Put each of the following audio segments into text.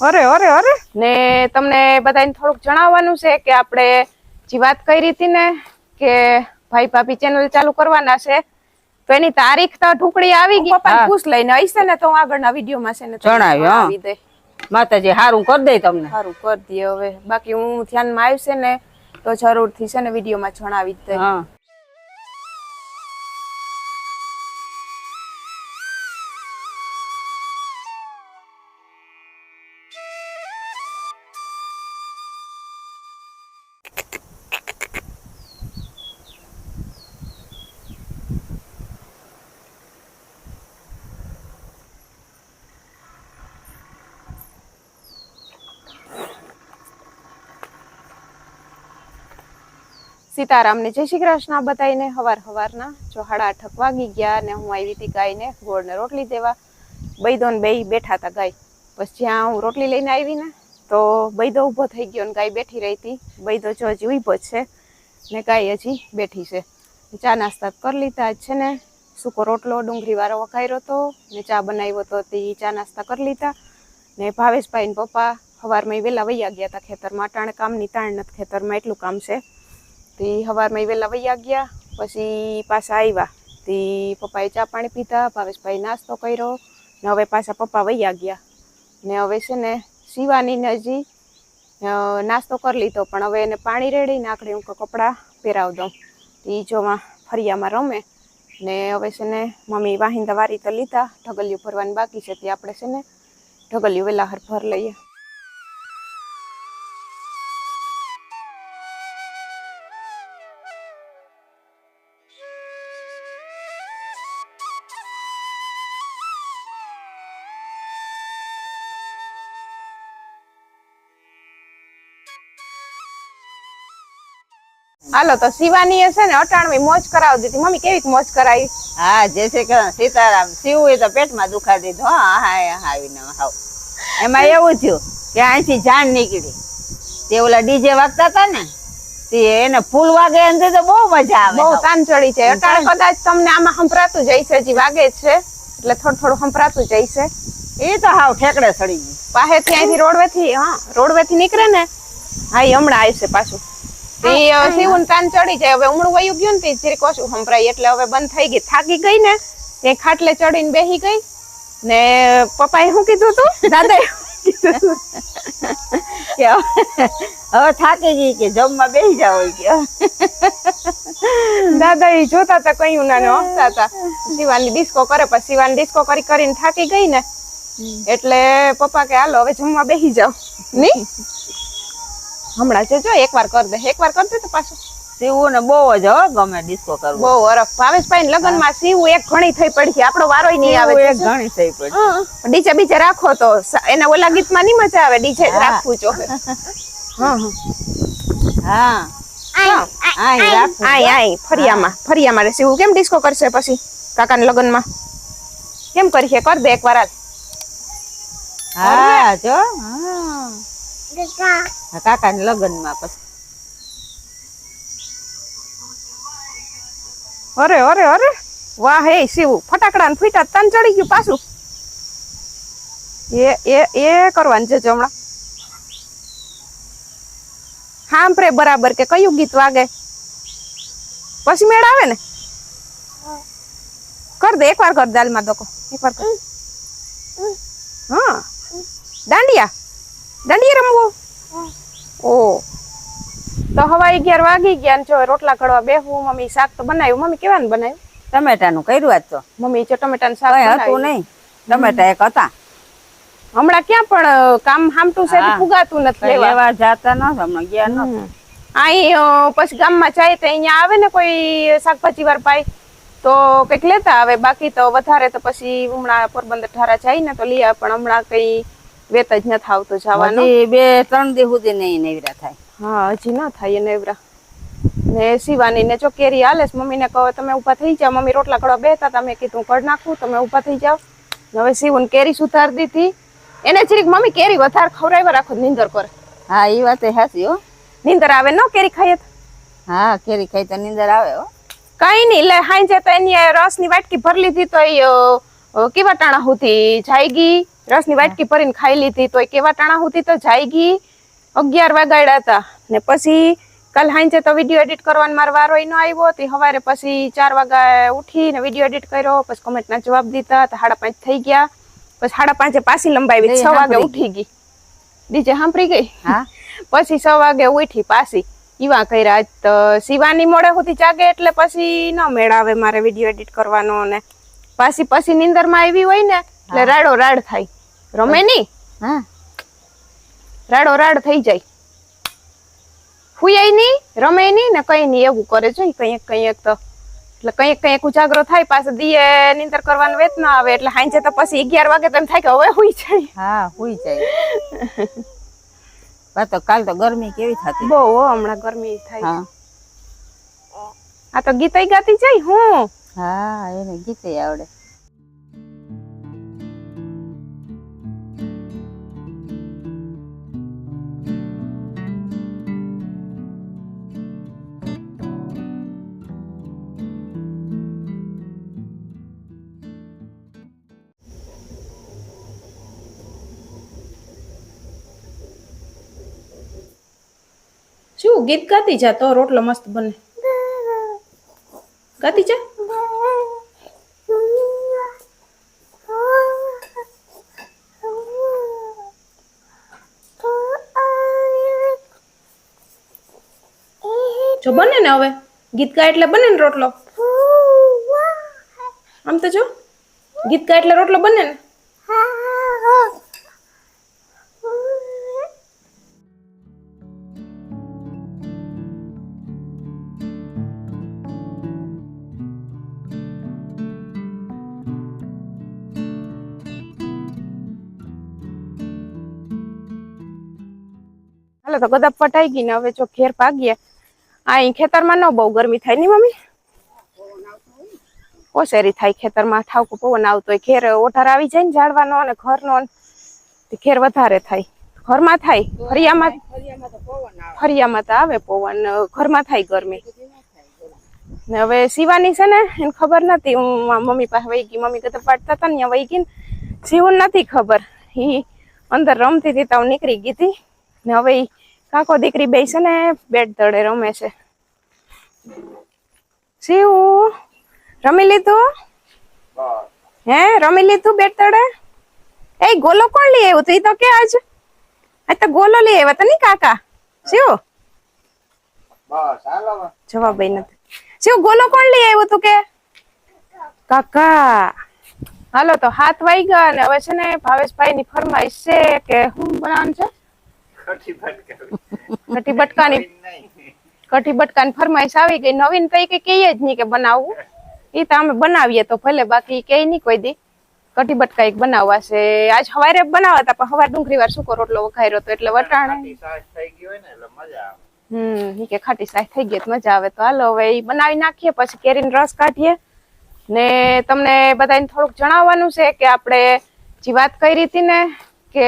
અરે અરે અરે. ને તમને બધાને થોડુંક જણાવવાનું છે કે આપણે જે વાત કરી હતી ને કે ભાઈ ભાભી ચેનલ ચાલુ કરવાના છે તો એની તારીખ તો ઢુકડી આવી ગઈ. પપ્પા ખુશ લઈને હશે ને તો હું આગળના વિડીયોમાં છે ને જણાવ્યું, માતાજી હારું કરી દે તમને. સારું કરી દે હવે. બાકી હું ધ્યાનમાં આવશે ને તો જરૂરથી છે ને વિડીયોમાં જણાવી દે. હા. સીતારામને જય શ્રી કૃષ્ણ બતાવીને હવાર હવારના જો હાડા આઠક વાગી ગયા ને હું આવી હતી ગાયને ગોળને રોટલી દેવા. બૈદો ને બે બેઠા હતા ગાય. પછી જ્યાં હું રોટલી લઈને આવી ને તો બૈદો ઊભો થઈ ગયો ને ગાય બેઠી રહી હતી. બૈદો જો હજી ઊભો જ છે ને ગાય હજી બેઠી છે. ચા નાસ્તા કરી લીધા છે ને. સૂકો રોટલો, ડુંગળી વાળો વઘાર્યો હતો ને ચા બનાવ્યો તો તે ચા નાસ્તા કરી લીધા. ને ભાવેશભાઈ ને પપ્પા સવારમાં વહેલા વૈયા ગયા હતા ખેતરમાં. અટાણે કામની તાણ નથી ખેતરમાં, એટલું કામ છે. તે સવારમાં એ વહેલા વૈયા ગયા પછી પાછા આવ્યા તે પપ્પાએ ચા પાણી પીધા, ભાવેશભાઈ નાસ્તો કર્યો, ને હવે પાછા પપ્પા વૈયા ગયા ને હવે છે ને શિવાની નજી નાસ્તો કરી લીધો, પણ હવે એને પાણી રેડીને આખડી હું કપડાં પહેરાવ દઉં. તે જોમાં ફરિયામાં રમે. ને હવે છે ને મમ્મી વાહિંદા વારી તો લીધા ઢગલિયું ભરવાની બાકી છે, તે આપણે છે ને ઢગલિયું વહેલા હર ભર લઈએ. હાલો તો શિવાની એ છે ને અટાણવી મોજ કરાવી દીધી. મમ્મી કેવી મોજ કરાવી? હા જય શ્રી કૃષ્ણ. સીતારામ શિવ એ તો પેટમાં દુખા દીધું. હા હા આવીને હાવ એમાં એવું થયું કે અહીંથી જાન નીકળી. તે ઓલા ડીજે વાગતા હતા ને તે એને ફૂલ વાગે અંદર તો બહુ મજા આવે. બહુ કામ ચડી છે અટાણ કદાચ તમને આમાં સંભળાતું જાય છે હજી વાગે છે. એટલે થોડું થોડું સંભળાતું જાય છે એ તો હાવ ઠેકડે સડી ગયું. પાસેથી અહીંથી રોડવેથી હા રોડવે થી નીકળે ને હા એ હમણાં આવશે પાછું. ને તાન ચડી જાય. હવે ઉમળું વયું ગયું ને જરીક ઓછું સંભળાય. એટલે હવે બંધ થઈ ગઈ. થાકી ગઈ ને તે ખાટલે ચડીને બેહી ગઈ. ને પપ્પાએ શું કીધું તું? દાદાએ શું કીધું તું? કે હવે થાકી ગઈ કે જમવા બેસી જાવ કે. દાદા એ જોતા હતા કયું ના હસતા હતા શિવાની ડિસ્કો કરે પછી શિવાની ડિસ્કો કરી કરીને થાકી ગઈ ને એટલે પપ્પા કે હાલો હવે જમવા બેસી જાવ. ની હમણાં છે જો એકવાર કર દે. એકવાર કર દે તો પાછું. શિવું ને બહુ જ હો ગમે ડિસ્કો કરવું. બહુ અરખ. ભાવેશભાઈ લગ્નમાં સીવું એક ઘણી થઈ પડી છે. આપણો વારો નહીં આવે એક ઘણી થઈ પડી. ડીજે બીજે રાખો તો એને ઓલા ગીતમાં નહીં મજા આવે. ડીજે. રાખવું જો. હા હા. રાખવું આય આય ફરિયામાં ફરિયામાં રહેશે એવું કેમ ડિસ્કો કરશે પછી? કાકાના લગ્નમાં? કેમ કરીએ? કર દે એકવાર વાર હા જો. હા. કાકા ને લગ્નમાં પછી. અરે અરે અરે! વાહ હે શિવ! ફટાકડા ને ફીટા તન ચડી ગયું પાછું. એ એ એ કરવાનું છે હમણાં સાંભળે બરાબર કે કયું ગીત વાગે? પછી મેળ આવે ને? કર દે એકવાર કર દાલમાં દોકો. એકવાર કર. હા. દાંડિયા? દાંડિયા રમવો? ઓ. તો હવા અગિયાર વાગી ગયા જો રોટલા ઘડવા બેહવું મમ્મી શાક તો બનાવ્યું. મમ્મી કેવાનું બનાવ્યું? ટમેટાનું કર્યું આજ તો. મમ્મી જો ટમેટાનું શાક હતું નહીં. ટમેટા એક હતા. હમણાં ક્યાં પણ કામ હામટું છે. ફુગાતું નથી લેવા. જાતા ન હમણાં ગયા ન અહીં પછી ગામમાં જાય તો અહીંયા આવે ને કોઈ શાકભાજી વાર પાય તો કંઈક લેતા આવે. બાકી તો વધારે તો પછી હમણાં પોરબંદર ઠારા જાય ને તો લઈ આવે. પણ હમણાં કઈ વેત જ નથી આવતું જવાનું. બે ત્રણ દી સુધી નહીં નેવરા થાય. હા હજી ના થાય નેવરા. ને શિવાની ને જો કેરી હાલે મમ્મી મમ્મીને કહો તમે ઊભા થઈ જાઓ. મમ્મી રોટલા કડવા બેતા તમે કીધું કડ નાખું તમે ઊભા થઈ જાઓ. હવે શિવન કેરી સુધાર દીધી. એને જરીક મમ્મી કેરી વધારે ખવડાવ્યા રાખો નિંદર કરે. હા એ વાત હાસી હો. નીંદર આવે ન કેરી ખાઈએ હા કેરી ખાઈ તો નીંદર આવે હો. કઈ નહીં લે હાઈ તો એની રસની વાટકી ભરી લીધી તો એ કેવા ટાણા હુતી જાયગી? રસની વાટકી ભરીને ખાઈ લીધી તો કેવા ટાણા હુતી તો જાયગી અગિયાર વાગાડ્યા હતા. ને પછી કાલ હાંજે તો વીડિયો એડિટ કરવાનો મારો વારો એનો આવ્યો તે સવારે પછી ચાર વાગે ઉઠીને વીડિયો એડિટ કર્યો પછી કોમેન્ટના જવાબ દીધા તો સાડા પાંચ થઈ ગયા. પછી સાડા પાંચે પાછી લંબાવી છ વાગે ઉઠી ગઈ. ડીજે સાંભળી ગઈ? હા. પછી છ વાગે ઉઠી પાછી. ઈવા કર્યા આજ તો શિવાની મોડે સુધી જાગે એટલે પછી ન મેળાવે મારે વીડિયો એડિટ કરવાનો ને. પાછી પછી નીંદરમાં આવી હોય ને એટલે રાડો રાડ થાય. રમે નહીં હા. રાડો રાડ થઈ જાય. હુયાય નહીં રમે નહીં ને કઈ નહીં એવું કરે છે. કંઈક કંઈક તો એટલે કંઈક કંઈક ઉજાગરો થાય પાસે દીએ નિંદર કરવાનું વેત ના આવે. એટલે હાંજે તો પછી અગિયાર વાગે તો એમ થાય કે હવે હુઈ જાય. હા હુઈ જાય. બા તો કાલ તો ગરમી કેવી થતી? બહુ હમણાં ગરમી થાય હા. આ તો ગીતાઈ ગાતી જાય હું. હા એને ગીતે આવડે. શું? ગીત ગાતી જા તો રોટલો મસ્ત બને. ગાતી જા. જો બને ને હવે? ગીત ગા એટલે બને ને રોટલો? આમ તો જો. ગીત ગા એટલે રોટલો બને ને? હાલો તો ગદપ પટાઈ ગઈ ને હવે જો ઘેર ભાગીએ. આ ખેતરમાં ન બહુ ગરમી થાય ને મમ્મી? ઓસેરી થાય ખેતરમાં ઠાવકો પવન આવતો હોય. ઘેર ઓઠાર આવી જાય ને ઝાડવાનો અને ઘરનો ઘેર વધારે થાય. ઘરમાં થાય ફરિયામાં ફરિયામાં તો આવે. પવન ઘરમાં થાય ગરમી. ને હવે શિવાની છે ને એને ખબર નથી હું મમ્મી પાસે વહી ગઈ. મમ્મી કદાચ પાડતા હતા ને વહી ગઈ ને શિવન નથી ખબર. ઈ અંદર રમતી હતી તો નીકળી ગઈ હતી. ને હવે કાકો દીકરી બે છે ને બેટ તળે રમે છે. શિવ રમી લીધું? હે રમી લીધું બેટ તળે એ ગોલો કોણ લઈ આવ્યું તું? તો કે આજ. આજ તો ગોલો લઈ આવ્યા તા ની કાકા. શિવ? જવાબ નથી. શિવ ગોલો કોણ લઈ આવ્યું તું કે? કાકા. હાલો તો હાથ વાઈ ગયા અને હવે છે ને ભાવેશભાઈ ની ફરમાઈશ છે કે શું બનાવવાનું છે? કઢી બટકાની કઠી બટકાની ફરમાઈશ આવી ગઈ. નવીન તો કઈ કહીએ જ નહીં કે બનાવવું. એ તો અમે બનાવીએ તો ભલે બાકી કે નહીં કોઈ દી. કઢી બટકા એક બનાવવા છે આજ હવારે બનાવવા હતા પણ હવાર ડુંગળી વાર સૂકો રોટલો વઘાર્યો તો એટલે વટાણે. હમ કે ખાટી સાહેબ થઈ ગઈ તો મજા આવે. તો હાલો હવે એ બનાવી નાખીએ પછી કેરીનો રસ કાઢીએ. ને તમને બધાને થોડુંક જણાવવાનું છે કે આપણે જે વાત કરી હતી ને કે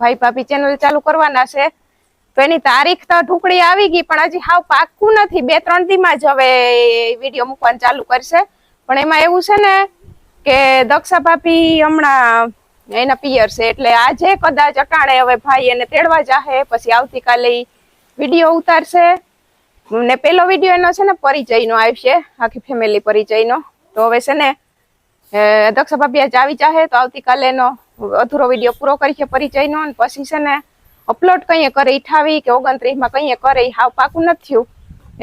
ભાઈ ભાભી ચેનલ ચાલુ કરવાના છે. તો એની તારીખ તો ઢુકડી આવી ગઈ, પણ હજી હાવ પાક્કું નથી. બે, ત્રણ દીમાં જ હવે વીડિયો મૂકવાનું ચાલુ કરશે. પણ એમાં એવું છે ને કે દક્ષા ભાભી હમણાં એના પિયર છે, એટલે આજે કદાચ અટાણે હવે ભાઈ એને તેડવા જાહે, પછી આવતીકાલે વીડિયો ઉતારશે. ને પેલો વીડિયો એનો છે ને પરિચયનો આવશે, આખી ફેમિલી પરિચયનો. તો હવે છે ને દક્ષા ભાભી આજ આવી જાહે, તો આવતીકાલે એનો અધૂરો વીડિયો પૂરો કરીએ પરિચયનો અને પછી છે ને અપલોડ કઈ કરે અઠાવી કે ઓગણત્રીસમાં કઈ કરે હાવ પાકું નથી થયું.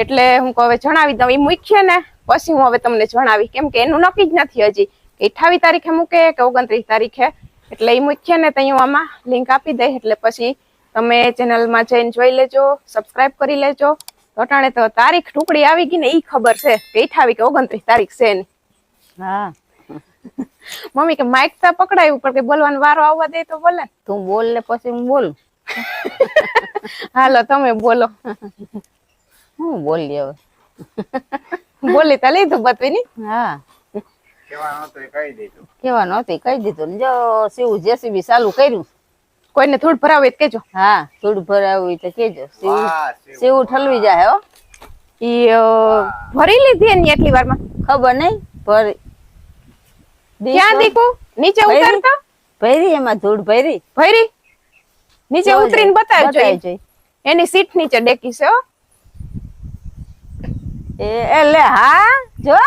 એટલે હું હવે જણાવી દઉં એ મૂકીએ ને, પછી હું હવે તમને જણાવી કેમ કે એનું નક્કી જ નથી હજી. અઠાવી તારીખે મૂકે કે ઓગણત્રીસ તારીખે? એટલે એ મૂકીએ ને તો હું આમાં લિંક આપી દઈ એટલે પછી તમે ચેનલમાં જઈને જોઈ લેજો સબસ્ક્રાઇબ કરી લેજો. અટાણે તો તારીખ ટુકડી આવી ગઈ ને એ ખબર છે કે અઠાવી કે ઓગણત્રીસ તારીખ છે એની. હા. મમ્મી કે માઇક તો પકડાયું પણ કે બોલવાનો વારો આવવા દે તો બોલે. તું બોલ ને પછી હું બોલું. હાલો તમે બોલો. હું બોલી હવે? બોલી તો લીધું બતવી ની હા. કેવા નહોતું કહી દીધું. કેવા નહોતી કહી દીધું. ને જો શિવ જેસીબી ચાલુ કર્યું. કોઈને થોડું ભરાવે તો કેજો. હા થોડું ભરાવું તો કેજો. શિવ. શિવ. ઠલવી જાય હો. ઈ ભરી લીધી એની એટલી વારમાં? ખબર નહીં ભરી ક્યાં દીકુ? નીચે? ઉતરતો? ભૈરી એમાં ધૂળ ભૈરી. ભૈરી? નીચે ઉતરીને બતાવજો. એની સીટ નીચે ડેકી છે એ એટલે હા જો.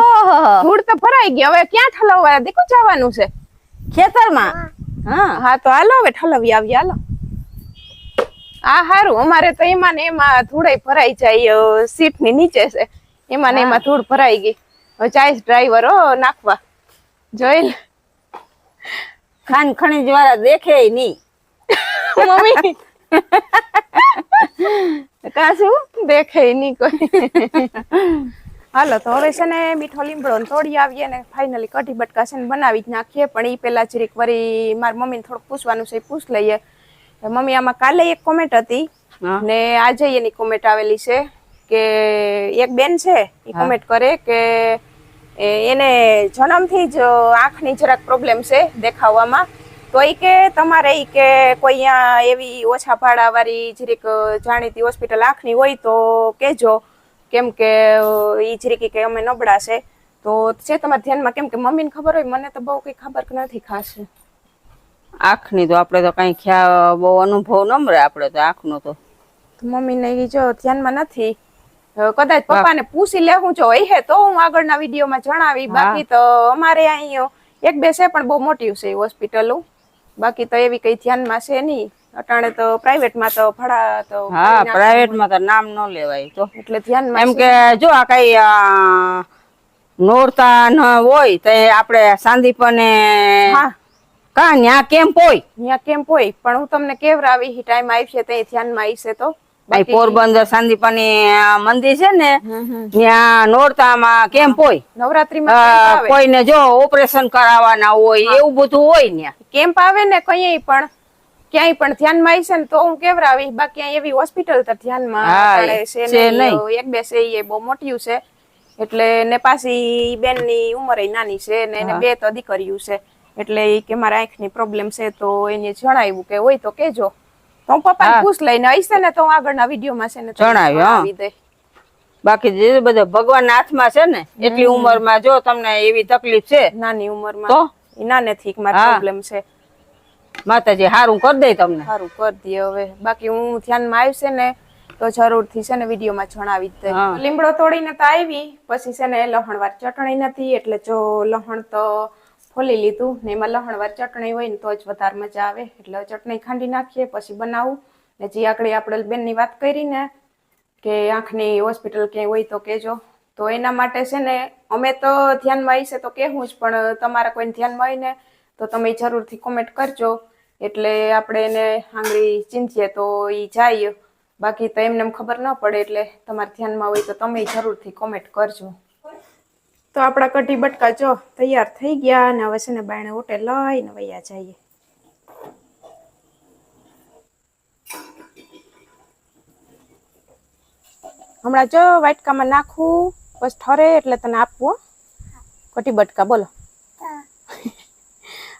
ઓહો. ધૂળ તો ભરાઈ ગઈ. હવે ક્યાં ઠલવવા? દીકુ જવાનું છે. ખેતરમાં? હા. હા. તો હાલો હવે ઠલવી આવી હાલો. આ હારું. અમારે તો એમાં ને એમાં ધૂળાઈ ભરાઈ જાય સીટની નીચે છે. એમાં ને એમાં ધૂળ ભરાઈ ગઈ. ચાઈસ ડ્રાઈવર હો નાખવા. જોઈ ખાન ખણીજ વાળા દેખે નહીં. મમ્મી. કાશું દેખે નહીં કોઈ. હાલો તો હવે છે ને મીઠો લીમડો તોડી આવીએ ને ફાઇનલી કઢી બટકા છે ને બનાવી જ નાખીએ પણ એ પેલા જરીક વરી મારી મમ્મીને થોડુંક પૂછવાનું છે પૂછ લઈએ. મમ્મી આમાં કાલે એક કોમેન્ટ હતી. ને આજે એની કોમેન્ટ આવેલી છે. કે એક બેન છે એ કમેન્ટ કરે કે એ એને જન્મથી જ આંખની જરાક પ્રોબ્લેમ છે દેખાવામાં. તો એ કે તમારે ઈ કે કોઈ અહીંયા એવી ઓછા ભાડાવાળી જરીક જાણીતી હોસ્પિટલ આંખની હોય તો કેજો કેમ કે એ જરીક કે અમે નબળા છે તો છે તમારા ધ્યાનમાં કેમ કે મમ્મીને ખબર હોય મને તો બહુ કંઈ ખબર નથી ખાસ. આંખની તો આપણે તો કાંઈ ખ્યાલ બહુ અનુભવ ન મળે આપણે તો આંખનો તો. મમ્મીને એ જો ધ્યાનમાં નથી. કદાચ પપ્પાને પૂછી લેવું જો હે તો હું આગળના વિડીયોમાં જણાવી બાકી તો અમારે અહીં એક બે છે પણ બહુ મોટી છે હોસ્પિટલો બાકી તો એવી કઈ ધ્યાનમાં છે નહીં. અટાણે તો પ્રાઇવેટમાં તો ભાડા તો હા પ્રાઇવેટમાં તો નામ ન લેવાય. તો એટલે ધ્યાનમાં એમ કે જો આ કઈ આ, નોરતા ન હોય તો આપણે સાંદીપને હા. કા ન્યા કેમ્પ હોય ન્યા કેમ્પ હોય પણ હું તમને કેવરાવી ટાઈમ ટાઈમ છે તે ધ્યાનમાં આવશે તો. આ પોરબંદર સાંદીપાની મંદિર છે ને. ત્યાં નોરતામાં કેમ્પ હોય. નવરાત્રીમાં આવે? કોઈને જો ઓપરેશન કરાવવાના હોય એવું બધું હોય ત્યાં કેમ્પ આવે ને કઈ પણ ક્યાંય પણ ધ્યાનમાં છે ને તો હું કેવરાવી બાકી એવી હોસ્પિટલ તો ધ્યાનમાં. એક બે છે એ બહુ મોટી છે. એટલે ને પાછી બેનની ઉંમર નાની છે ને એને બે તો દીકરીયું છે. એટલે કે મારા આંખની પ્રોબ્લેમ છે તો એને જણાવ્યું કે હોય તો કેજો. તો હું પપ્પાને પૂછ લઈને હશે ને તો હું આગળના વિડીયોમાં છે ને જણાવ્યું. બાકી જે બધા ભગવાન હાથમાં છે ને એટલી ઉંમરમાં જો તમને એવી તકલીફ છે નાની ઉંમરમાં. તો? ના મારી પ્રોબ્લેમ છે. માતાજી હારું કરી દે તમને. સારું કરી દે હવે. બાકી હું ધ્યાનમાં આવશે ને તો જરૂરથી છે ને વિડીયોમાં જણાવી દે. લીમડો તોડીને તો આવી પછી છે ને લહણવાર ચટણી નથી એટલે જો લહણ તો ફોલી લીધું ને એમાં લહણવાર ચટણી હોય ને તો જ વધારે મજા આવે. એટલે ચટણી ખાંડી નાખીએ, પછી બનાવું. ને જે આગળ આપણે બેનની વાત કરી ને કે આંખની હોસ્પિટલ ક્યાંય હોય તો કહેજો. તો એના માટે છે ને અમે તો ધ્યાનમાં આવીશે તો કહેવું જ, પણ તમારા કોઈને ધ્યાનમાં હોય ને તો તમે જરૂરથી કોમેન્ટ કરજો. એટલે આપણે એને આંગળી ચીંધીએ તો એ જાય. બાકી તો એમને એમ ખબર ન પડે એટલે તમારા ધ્યાનમાં હોય તો તમે જરૂરથી કોમેન્ટ કરજો. તો આપણા કઢી બટકા જો તૈયાર થઈ ગયા અને હવે છે ને બાયણે ઓટે લઈને વૈયા જઈએ. હમણાં જો વાટકામાં નાખું બસ ઠરે એટલે તને આપવું. કટી બટકા બોલો.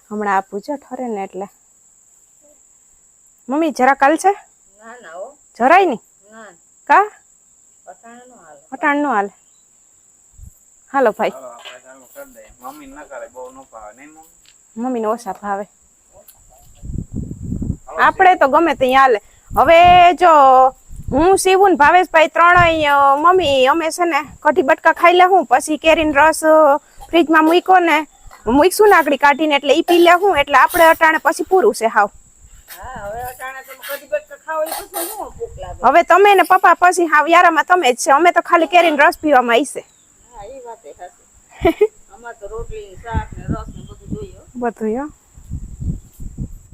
હમણાં આપું છો ઠરે ને એટલે. મમ્મી જરા કાલ છે? જરાય નહીં? કા? અટાણ નો હાલે. હાલો ભાઈ. મમ્મી ના કરે બહુ ન ભાવે નહીં મમ્મી? મમ્મીને ઓછા ભાવે આપણે તો ગમે ત્યાં હાલે. હવે જો હું શિવું ને ભાવેશભાઈ ત્રણેય મમ્મી અમે છે ને કઢી બટકા ખાઈ લેવું પછી કેરીન રસ ફ્રીજમાં મૂકો ને મૂકશું નાકડી કાઢીને એટલે ઈ પી લેવું એટલે આપણે અટાણે પછી પૂરું છે હાવ. હવે તમે ને પપ્પા પછી હાવ યારામાં તમે જ છે. અમે તો ખાલી કેરીન રસ પીવામાં આવીશે બધું યો